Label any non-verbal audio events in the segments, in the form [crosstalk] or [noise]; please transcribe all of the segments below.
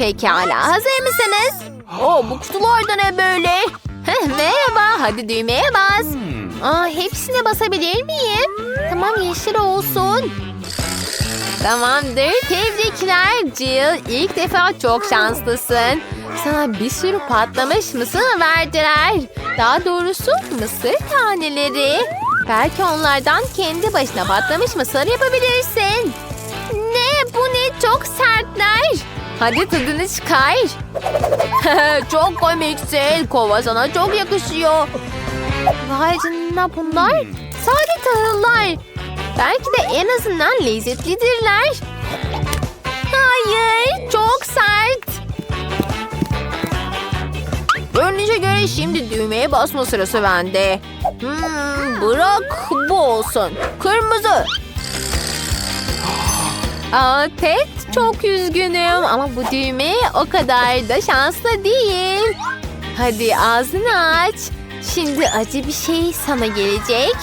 Pekala hazır mısınız? [gasps] Oo, bu kutularda ne böyle? Merhaba hadi düğmeye bas. Aa, hepsine basabilir miyim? Tamam yeşil olsun. Tamamdır. Tebrikler Jill. İlk defa çok şanslısın. Sana bir sürü patlamış mısır verdiler. Daha doğrusu mısır taneleri. Belki onlardan kendi başına patlamış mısır yapabilirsin. Ne? Bu ne? Çok sertler. Hadi tadını çıkar. [laughs] çok komiksin. Kova sana çok yakışıyor. Vay canına bunlar sade tahıllar. Belki de en azından lezzetlidirler. Hayır, çok sert. Görünüşe göre şimdi düğmeye basma sırası bende. Hmm, bırak bu olsun. Kırmızı. Aa, Ted çok üzgünüm ama bu düğme o kadar da şanslı değil. Hadi ağzını aç. Şimdi acı bir şey sana gelecek.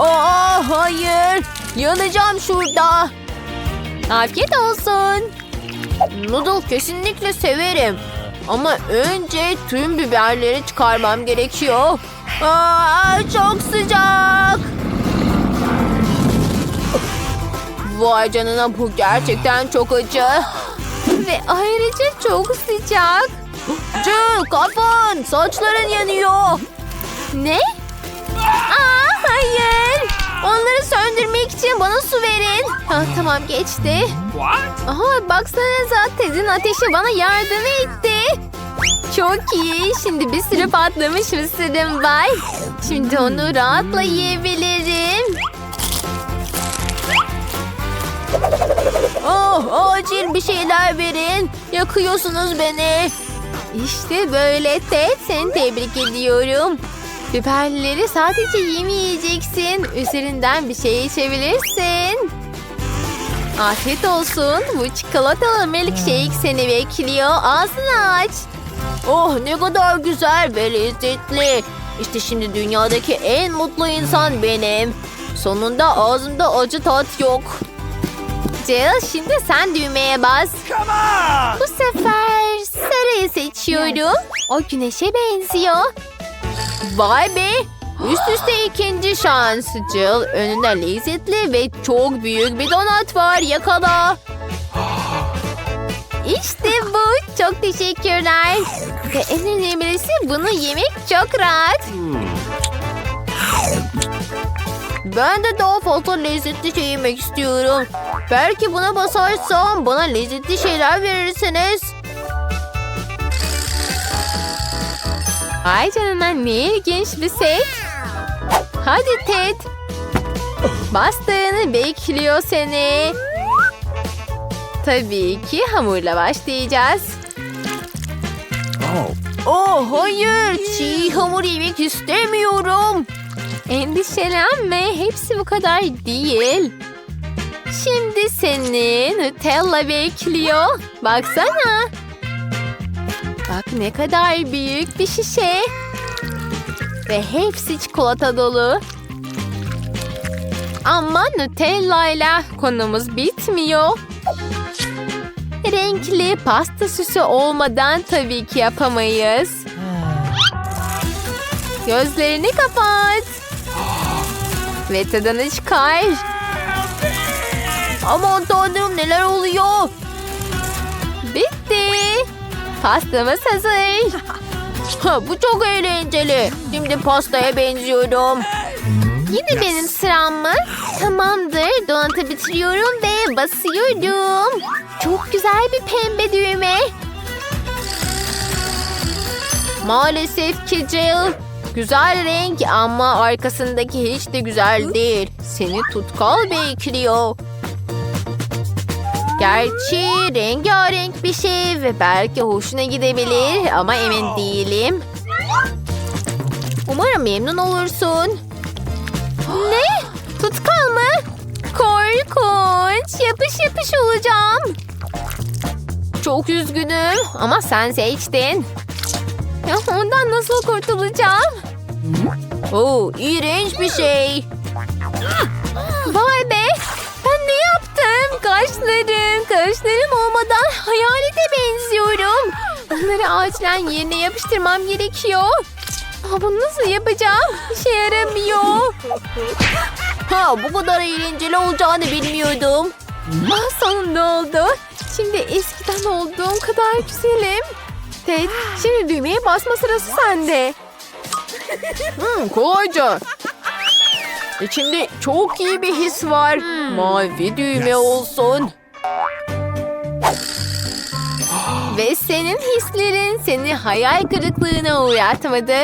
Aa hayır. Yanacağım şurada. Afiyet olsun. Noodle kesinlikle severim. Ama önce tüm biberleri çıkarmam gerekiyor. Aa, çok sıcak. Vay canına bu gerçekten çok acı. Ve ayrıca çok sıcak. Jill kafan saçların yanıyor. Ne? Aa hayır. Onları söndürmek için bana su verin. Ha, tamam geçti. Aha baksanıza Ted'in ateşi bana yardım etti. Çok iyi. Şimdi bir sürü patlamış mısırım var. Şimdi onu rahatla yiyebilirim. Oh acil bir şeyler verin. Yakıyorsunuz beni. İşte böyle Ted seni tebrik ediyorum. Biberleri sadece yemeyeceksin. Üzerinden bir şey içebilirsin. Afiyet olsun. Bu çikolatalı milkshake seni bekliyor. Ağzını aç. Oh ne kadar güzel ve lezzetli. İşte şimdi dünyadaki en mutlu insan benim. Sonunda ağzımda acı tat yok. Jill şimdi sen düğmeye bas. Come on! Bu sefer sarıyı seçiyorum. O güneşe benziyor. Vay be. Üst üste ikinci şans. Jill önünde lezzetli ve çok büyük bir donat var. Yakala. İşte bu. Çok teşekkürler. Ve en önemlisi bunu yemek çok rahat. Ben de daha fazla lezzetli şey yemek istiyorum. Belki buna basarsam bana lezzetli şeyler verirsiniz. Ay canına ne ilginç bir set. Hadi Ted. Bastığını bekliyor seni. Tabii ki hamurla başlayacağız. Oh. Oh hayır çiğ hamur yemek istemiyorum. Endişelenme hepsi bu kadar değil. Şimdi seni Nutella bekliyor. Baksana. Bak ne kadar büyük bir şişe. Ve hepsi çikolata dolu. Ama Nutella ile konumuz bitmiyor. Renkli pasta süsü olmadan tabii ki yapamayız. Gözlerini kapat. Ve tadını çıkar. Aman tanrım neler oluyor? Bitti. Pastamız hazır. [laughs] Ha, bu çok eğlenceli. Şimdi pastaya benziyorum. Yine benim sıram mı? Tamamdır. Donatı bitiriyorum ve basıyorum. Çok güzel bir pembe düğme. Maalesef ki Jill. Güzel renk ama arkasındaki hiç de güzel değil. Seni tutkal bekliyor. Gerçi rengarenk bir şey ve belki hoşuna gidebilir ama emin değilim. Umarım memnun olursun. Ne? Tutkal mı? Korkunç. Yapış yapış olacağım. Çok üzgünüm ama sen seçtin. Ya ondan nasıl kurtulacağım? Oo, iğrenç bir şey. Kaşlarım. Kaşlarım olmadan hayalete benziyorum. Onları acilen yerine yapıştırmam gerekiyor. Aa, bunu nasıl yapacağım? İşe yaramıyor. Ha bu kadar eğlenceli olacağını bilmiyordum. Ah sonunda oldu. Şimdi eskiden olduğum kadar güzelim. Ted, şimdi düğmeye basma sırası sende. Hmm, kolayca. İçinde çok iyi bir his var. Mavi düğme olsun. Ve senin hislerin seni hayal kırıklığına uğratmadı.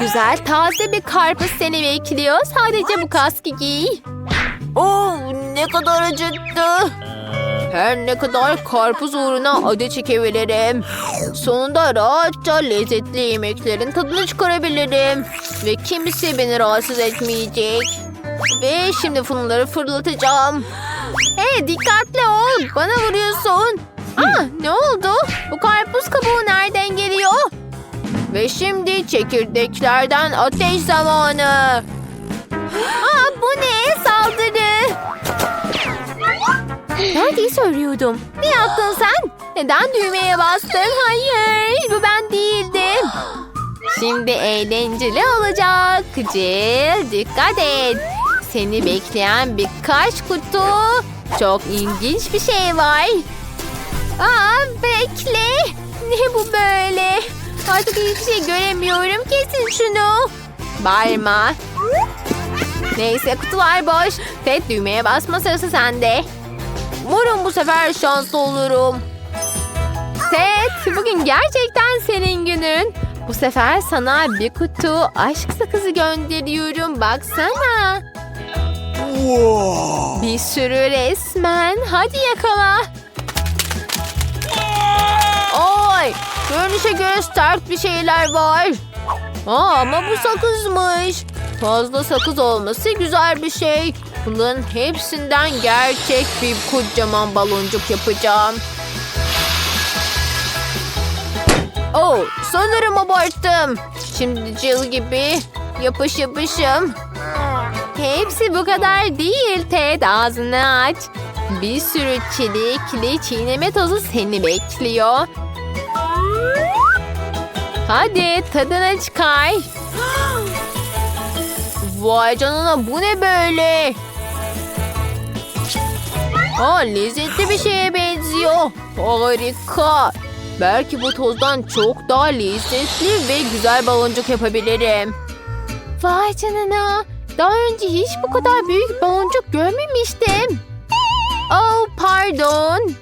Güzel taze bir karpuz seni bekliyor. Sadece bu kaskı giy. Oh ne kadar acıttı. Her ne kadar karpuz uğruna acı çekebilirim. Sonunda rahatça lezzetli yemeklerin tadını çıkarabilirim. Ve kimse beni rahatsız etmeyecek. Ve şimdi funları fırlatacağım. Hey dikkatli ol. Bana vuruyorsun. Aa, ne oldu? Bu karpuz kabuğu nereden geliyor? Ve şimdi çekirdeklerden ateş zamanı. Aa, bu ne? Saldırı. Neredeyse ölüyordum. Ne yaptın sen? Neden düğmeye bastın? Hayır, bu ben değildim. Şimdi eğlenceli olacak. Jill, dikkat et. Seni bekleyen birkaç kutu. Çok ilginç bir şey var. Aa, bekle. Ne bu böyle? Artık hiçbir şey göremiyorum. Kesin şunu. Bağırma. Neyse kutular boş. Ted düğmeye basma sırası sende. Umarım bu sefer şanslı olurum. Ted, bugün gerçekten senin günün. Bu sefer sana bir kutu aşk sakızı gönderiyorum. Baksana. Bir sürü resmen. Hadi yakala. Oy! Görünüşe göre sert bir şeyler var. Aa, ama bu sakızmış. Fazla sakız olması güzel bir şey. Bunların hepsinden gerçek bir kocaman baloncuk yapacağım. Oh, sanırım abarttım. Şimdi Jill gibi yapış yapışım. Hepsi bu kadar değil Ted. Ağzını aç. Bir sürü çilekli çiğneme tozu seni bekliyor. Hadi tadına çıkar. Vay canına bu ne böyle? Aa, lezzetli bir şeye benziyor. Harika. Belki bu tozdan çok daha lezzetli ve güzel baloncuk yapabilirim. Vay canına. Daha önce hiç bu kadar büyük baloncuk görmemiştim. Oh pardon.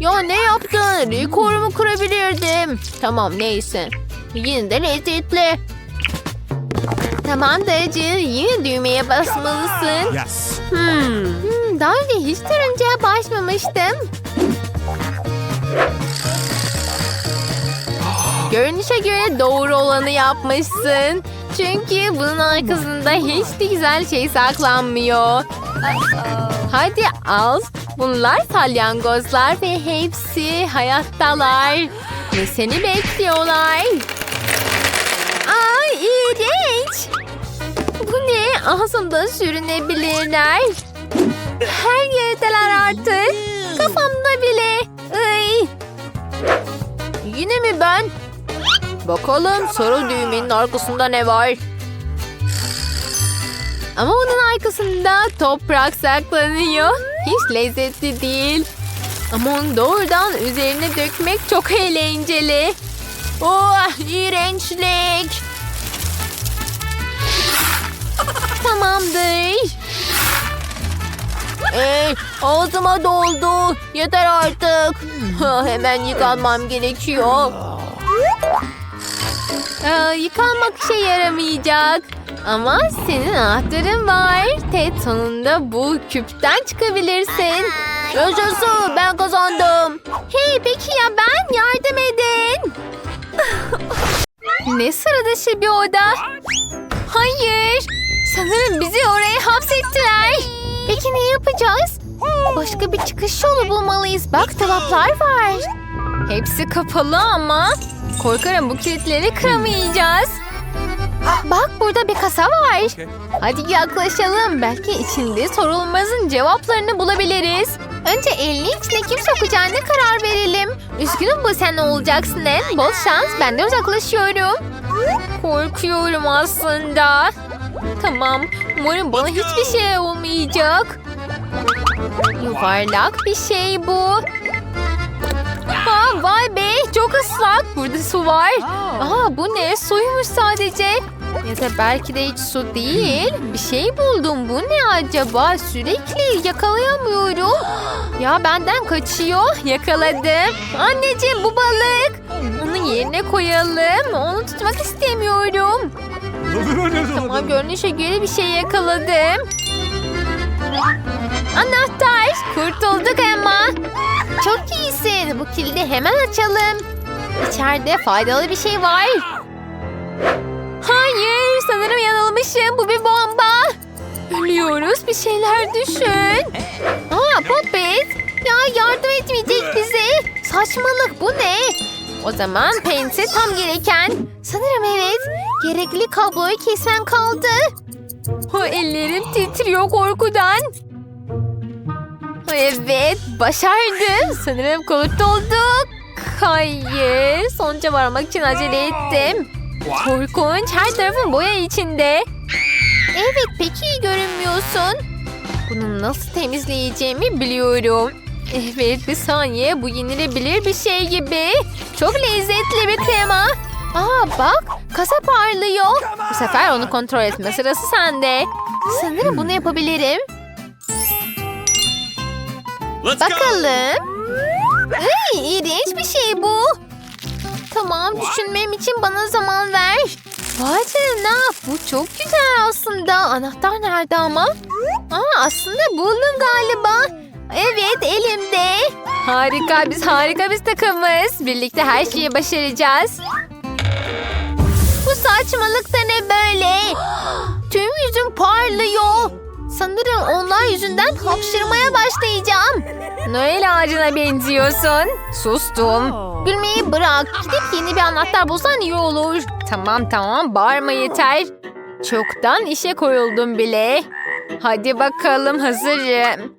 Ya ne yaptın? Rekorumu kırabilirdim. Tamam neyse. Yine de lezzetli. Tamamdır Jill. Yine düğmeye basmalısın. Yes. Hmm. Hmm, daha önce hiç turuncuya basmamıştım. Görünüşe göre doğru olanı yapmışsın. Çünkü bunun arkasında hiç de güzel şey saklanmıyor. Hadi al. Bunlar salyangozlar ve hepsi hayattalar. Ve seni bekliyorlar. Ay iğrenç. Bu ne? Ağzımda sürünebilirler. Her yerdeler artık. Kafamda bile. Ay. Yine mi ben? Bakalım sarı düğmenin arkasında ne var? Ama onun arkasında toprak saklanıyor. Hiç lezzetli değil. Ama onu doğrudan üzerine dökmek çok eğlenceli. Oh, iğrençlik. Tamamdır. Ee, ağzıma doldu. Yeter artık. Ha, Hemen yıkanmam gerekiyor. Ee, yıkanmak işe yaramayacak. Ama senin anahtarın var. Ted sonunda bu küpten çıkabilirsin. Yaşasın ben kazandım. Hey peki ya ben yardım edin. ne sıra dışı bir oda. Hayır. Sanırım bizi oraya hapsettiler. Peki ne yapacağız? Başka bir çıkış yolu bulmalıyız. Bak dolaplar var. Hepsi kapalı ama korkarım bu kilitleri kıramayacağız. Bak burada bir kasa var. Hadi yaklaşalım. Belki içinde sorulmazın cevaplarını bulabiliriz. Önce elini içine kim sokacağına karar verelim. Üzgünüm bu sen olacaksın en. Bol şans ben de uzaklaşıyorum. Korkuyorum aslında. Tamam. Umarım bana hiçbir şey olmayacak. Yuvarlak bir şey bu. Vay be çok ıslak. Burada su var. Aa, bu ne? Suymuş sadece. Ya da belki de hiç su değil. Bir şey buldum. Bu ne acaba? Sürekli yakalayamıyorum. Ya benden kaçıyor. Yakaladım. Anneciğim bu balık. Onu yerine koyalım. Onu tutmak istemiyorum. Tamam görünüşe göre bir şey yakaladım. Anahtar. Kurtulduk Emma. Çok iyisin. Bu kilidi hemen açalım. İçeride faydalı bir şey var. Hayır, sanırım yanılmışım. Bu bir bomba. Ölüyoruz. Bir şeyler düşün. Aa, Puppet. Ya yardım etmeyecek bize. Saçmalık bu ne? O zaman pense tam gereken. Sanırım evet. Gerekli kabloyu kesmen kaldı. Ha, ellerim titriyor korkudan. Evet, başardım. Sanırım kurtulduk. Hayır, sonuca varmak için acele ettim. Korkunç, her tarafın boya içinde. Evet, pek iyi görünmüyorsun. Bunu nasıl temizleyeceğimi biliyorum. Evet, bir saniye. Bu yenilebilir bir şey gibi. Çok lezzetli bir krema. Aa bak, kasa parlıyor. Bu sefer onu kontrol etme sırası sende. Sanırım bunu yapabilirim. Bakalım. Ay, iğrenç bir şey bu. Tamam düşünmem için bana zaman ver. Vay canına bu çok güzel aslında. Anahtar nerede ama? Aa, aslında buldum galiba. Evet elimde. Harika biz harika biz takımız. Birlikte her şeyi başaracağız. Bu saçmalık da ne böyle? [gasps] Tüm yüzüm parlıyor. Sanırım onlar yüzünden hapşırmaya başlayacağım. Noel ağacına benziyorsun. Sustum. Gülmeyi bırak. Gidip yeni bir anahtar bulsan iyi olur. Tamam tamam bağırma yeter. Çoktan işe koyuldum bile. Hadi bakalım hazırım.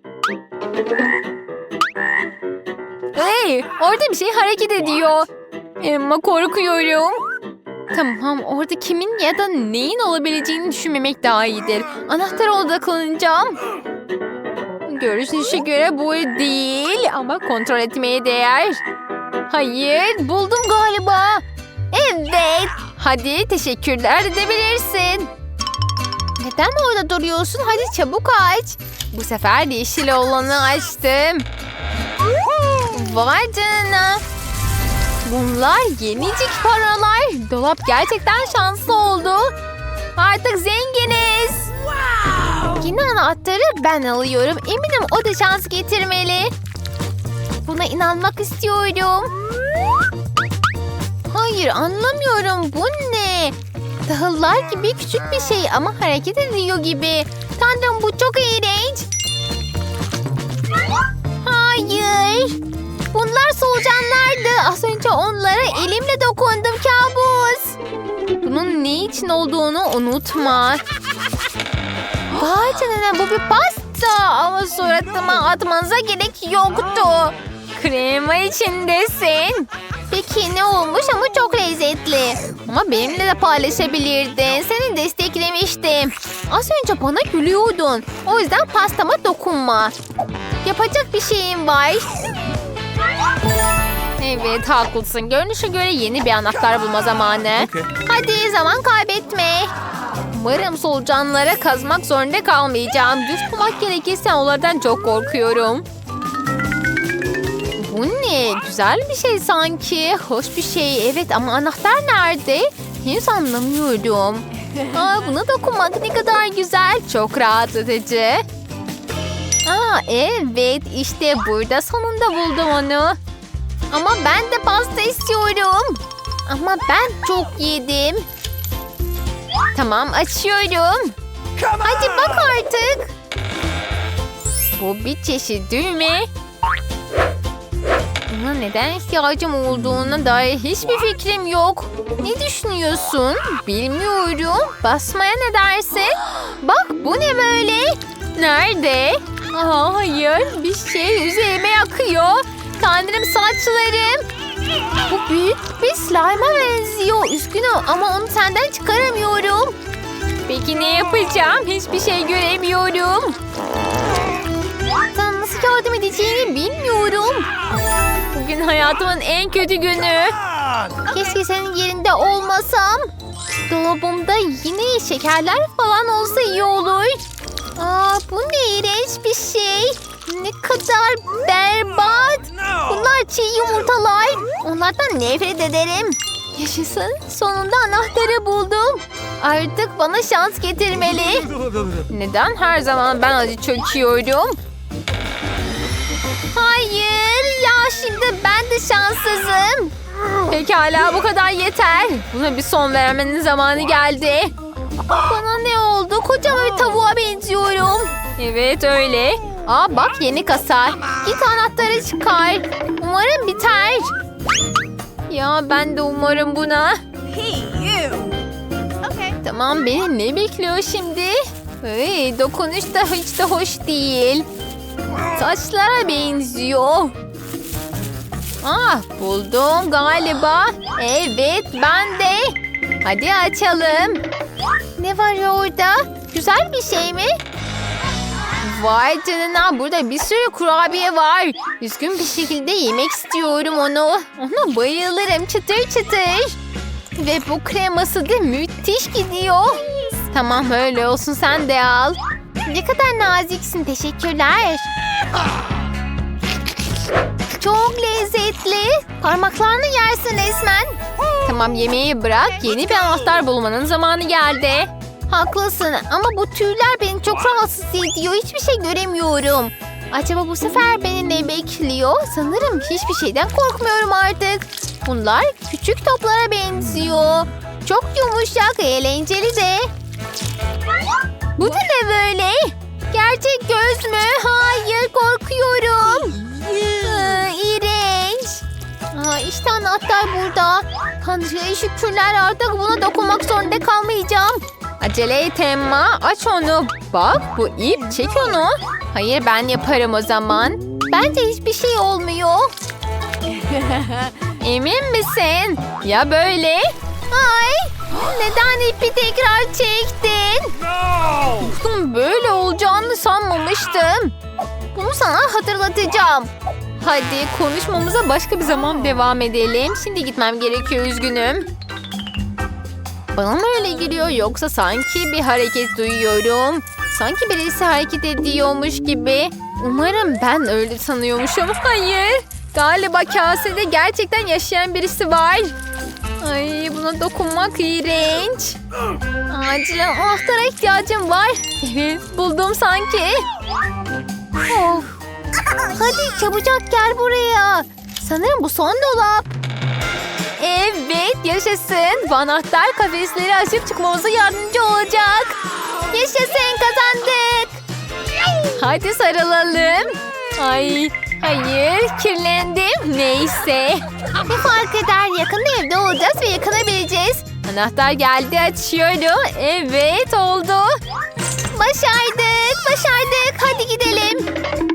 Hey orada bir şey hareket ediyor. Emma korkuyorum. Tamam orada kimin ya da neyin olabileceğini düşünmemek daha iyidir. Anahtara odaklanacağım. Görünüşe göre bu değil ama kontrol etmeye değer. Hayır buldum galiba. Evet. Hadi teşekkürler edebilirsin. Neden orada duruyorsun? Hadi çabuk aç. Bu sefer yeşil olanı açtım. Vay canına. Bunlar yenicik paralar. Dolap gerçekten şanslı oldu. Artık zenginiz. Yine anahtarı ben alıyorum. Eminim o da şans getirmeli. Buna inanmak istiyorum. Hayır anlamıyorum. Bu ne? Tahıllar gibi küçük bir şey ama hareket ediyor gibi. Tanrım bu çok iğrenç. İçin olduğunu unutma. Vay canına bu bir pasta. Ama suratıma atmanıza gerek yoktu. Krema içindesin. Peki ne olmuş ama çok lezzetli. Ama benimle de paylaşabilirdin. Seni desteklemiştim. Az önce bana gülüyordun. O yüzden pastama dokunma. Yapacak bir şeyim var. Evet haklısın. Görünüşe göre yeni bir anahtar bulma zamanı. Okay. Hadi zaman kaybetme. Umarım solucanlara kazmak zorunda kalmayacağım. Düz bulmak gerekirse onlardan çok korkuyorum. Bu ne? Güzel bir şey sanki. Hoş bir şey. Evet ama anahtar nerede? Henüz anlamıyorum. [laughs] Aa, buna dokunmak ne kadar güzel. Çok rahatlatıcı. Aa, evet işte burada sonunda buldum onu. Ama ben de pasta istiyorum. Ama ben çok yedim. Tamam açıyorum. Hadi bak artık. Bu bir çeşit düğme. Buna neden ihtiyacım olduğuna dair hiçbir fikrim yok. Ne düşünüyorsun? Bilmiyorum. Basmaya ne dersin? Bak bu ne böyle? Nerede? Aa, hayır bir şey üzerime yakıyor. Tanrım saçlarım. Bu büyük bir slime'a benziyor. Üzgünüm ama onu senden çıkaramıyorum. Peki ne yapacağım? Hiçbir şey göremiyorum. Sana nasıl yardım edeceğimi bilmiyorum. Bugün hayatımın en kötü günü. Keşke senin yerinde olmasam. Dolabımda yine şekerler falan olsa iyi olur. Aa, bu ne iğrenç bir şey. Ne kadar berbat. Bunlar çiğ yumurtalar. Onlardan nefret ederim. Yaşasın. Sonunda anahtarı buldum. Artık bana şans getirmeli. Neden her zaman ben acı çöküyorum? Hayır ya şimdi ben de şanssızım. Pekala bu kadar yeter. Buna bir son vermenin zamanı geldi. Bana ne oldu? Kocaman bir tavuğa benziyorum. Evet öyle. Aa bak yeni kasa. Git anahtarı çıkar. Umarım biter. Ya ben de umarım buna. Tamam beni ne bekliyor şimdi? Hey, dokunuş da hiç de hoş değil. Saçlara benziyor. Ah buldum galiba. Evet ben de. Hadi açalım. Ne var ya orada? Güzel bir şey mi? Vay canına burada bir sürü kurabiye var. Üzgün bir şekilde yemek istiyorum onu. Ona bayılırım çıtır çıtır. Ve bu kreması da müthiş gidiyor. Tamam öyle olsun sen de al. Ne kadar naziksin teşekkürler. Çok lezzetli. Parmaklarını yersin resmen. Tamam yemeği bırak. Yeni bir anahtar bulmanın zamanı geldi. Haklısın ama bu tüyler beni çok rahatsız ediyor. Hiçbir şey göremiyorum. Acaba bu sefer beni ne bekliyor? Sanırım hiçbir şeyden korkmuyorum artık. Bunlar küçük toplara benziyor. Çok yumuşak, eğlenceli de. Bu da ne böyle? Gerçek göz mü? Hayır korkuyorum. Iı, İğrenç. Aa, işte anahtar burada. Tanrı'ya şükürler artık buna dokunmak zorunda kalmayacağım. Acele et Emma. Aç onu. Bak bu ip. Çek onu. Hayır ben yaparım o zaman. Bence hiçbir şey olmuyor. [laughs] Emin misin? Ya böyle? Ay neden ipi tekrar çektin? Bunun böyle olacağını sanmamıştım. Bunu sana hatırlatacağım. Hadi konuşmamıza başka bir zaman devam edelim. Şimdi gitmem gerekiyor üzgünüm. Bana mı öyle geliyor yoksa sanki bir hareket duyuyorum. Sanki birisi hareket ediyormuş gibi. Umarım ben öyle sanıyormuşum. Hayır. Galiba kasede gerçekten yaşayan birisi var. Ay buna dokunmak iğrenç. Acilen anahtara ihtiyacım var. Evet buldum sanki. Of. Hadi çabucak gel buraya. Sanırım bu son dolap. Evet yaşasın. Bu anahtar kafesleri açıp çıkmamıza yardımcı olacak. Yaşasın kazandık. Hadi sarılalım. Ay hayır kirlendim. Neyse. Ne fark eder yakında evde olacağız ve yakalabileceğiz. Anahtar geldi açıyorum. Evet oldu. Başardık başardık hadi gidelim.